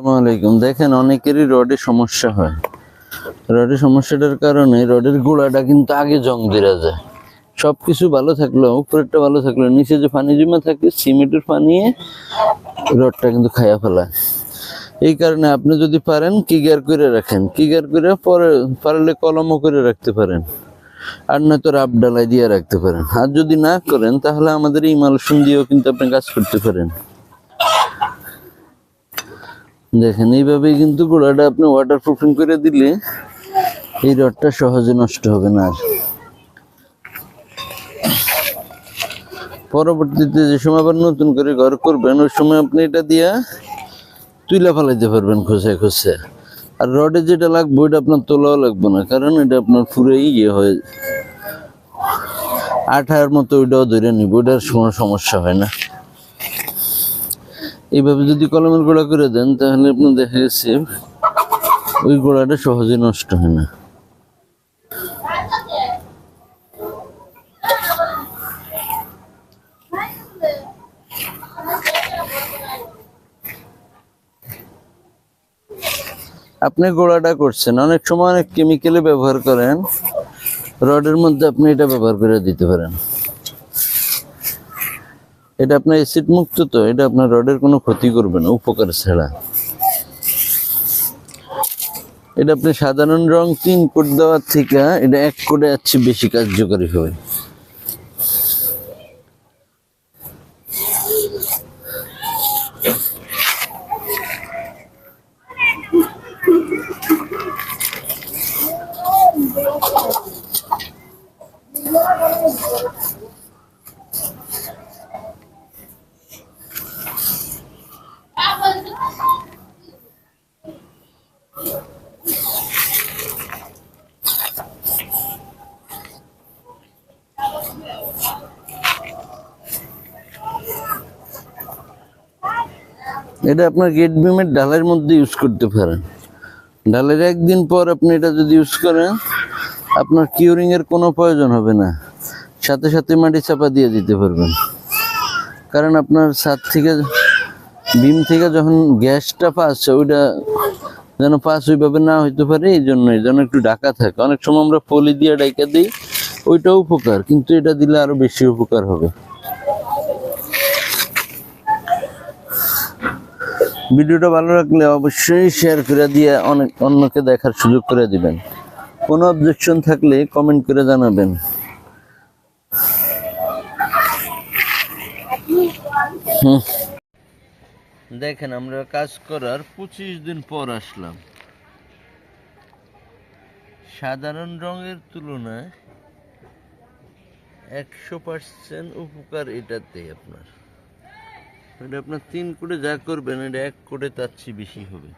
আসসালামু আলাইকুম। দেখেন, অনেকেরই রডের সমস্যা হয়। রডের সমস্যাটার কারণে রডের গোড়াটা কিন্তু আগে জং ধরে যায়। সব কিছু ভালো থাকলেও উপরেরটা ভালো থাকলেও নিচে যে পানি জমা থাকে, সিমেন্টের পানি রডটা কিন্তু খাইয়া ফেলায়। এই কারণে আপনি যদি পারেন, কিগার করে রাখেন। কিগার করে পরে, পারলে কলমও করে রাখতে পারেন। আর নয়তো রাব ডালাই দিয়ে রাখতে পারেন। আর যদি না করেন, তাহলে আমাদের এই মালসুন দিয়েও কিন্তু আপনি কাজ করতে পারেন। দেখেন, এইভাবেই কিন্তু গোড়াটা আপনি ওয়াটার প্রুফিং করে দিলে এই রডটা সহজে নষ্ট হবে না আর। পরবর্তীতে যে সময় আবার নতুন করে ঘর করবেন, ওই সময় আপনি এটা দিয়া তুইলা ফেলাইতে পারবেন খোঁজে খোঁজে আর রডে যেটা লাগবে, ওইটা আপনার তোলাও লাগবে না, কারণ এটা আপনার পুরো ইয়ে হয়ে আঠার মতো ওইটাও ধরে নিব, ওইটার কোনো সমস্যা হয় না। এইভাবে যদি কলমের গোড়া করে দেন, তাহলে আপনার দেখা গেছে ওই গোড়াটা সহজে নষ্ট হয় না। আপনি গোড়াটা করছেন, অনেক সময় অনেক কেমিক্যালে ব্যবহার করেন রডের মধ্যে আপনি এটা ব্যবহার করে দিতে পারেন। এটা আপনার অ্যাসিড মুক্ত তো, এটা আপনার রডের কোনো ক্ষতি করবে না, উপকার ছাড়া। এটা আপনি সাধারণ রং তিন কোট দেওয়ার থেকে এটা এক কোটে যাচ্ছে বেশি কার্যকরী হবে। এটা আপনার গেট বিমের ডালের মধ্যে ইউজ করতে পারেন। ডালের একদিন পর আপনি এটা যদি ইউজ করেন, আপনার কিউরিং এর কোনো প্রয়োজন হবে না। সাথে সাথে মাটি চাপা দিয়ে দিতে পারবেন। কারণ আপনার ছাদ থেকে বিম থেকে যখন গ্যাসটা পাস, ওইটা যেন পাস ওইভাবে না হইতে পারে, এই জন্যই যেন একটু ঢাকা থাকে। অনেক সময় আমরা পলি দিয়ে ডাইকা দিই, ওইটাও উপকার, কিন্তু এটা দিলে আরও বেশি উপকার হবে। ভিডিওটা ভালো লাগলে অবশ্যই শেয়ার করে দিয়ে অনেক অন্যকে দেখার সুযোগ করে দিবেন। কোনো অবজেকশন থাকলে কমেন্ট করে জানাবেন। হুম। দেখেন, আমরা কাজ করার পঁচিশ দিন পর আসলাম। সাধারণ রঙের তুলনায় একশো পার্সেন্ট উপকার এটাতে আপনার। এটা আপনার তিন কোটে যা করবেন, এটা এক কোটে তার চেয়ে বেশি হবে।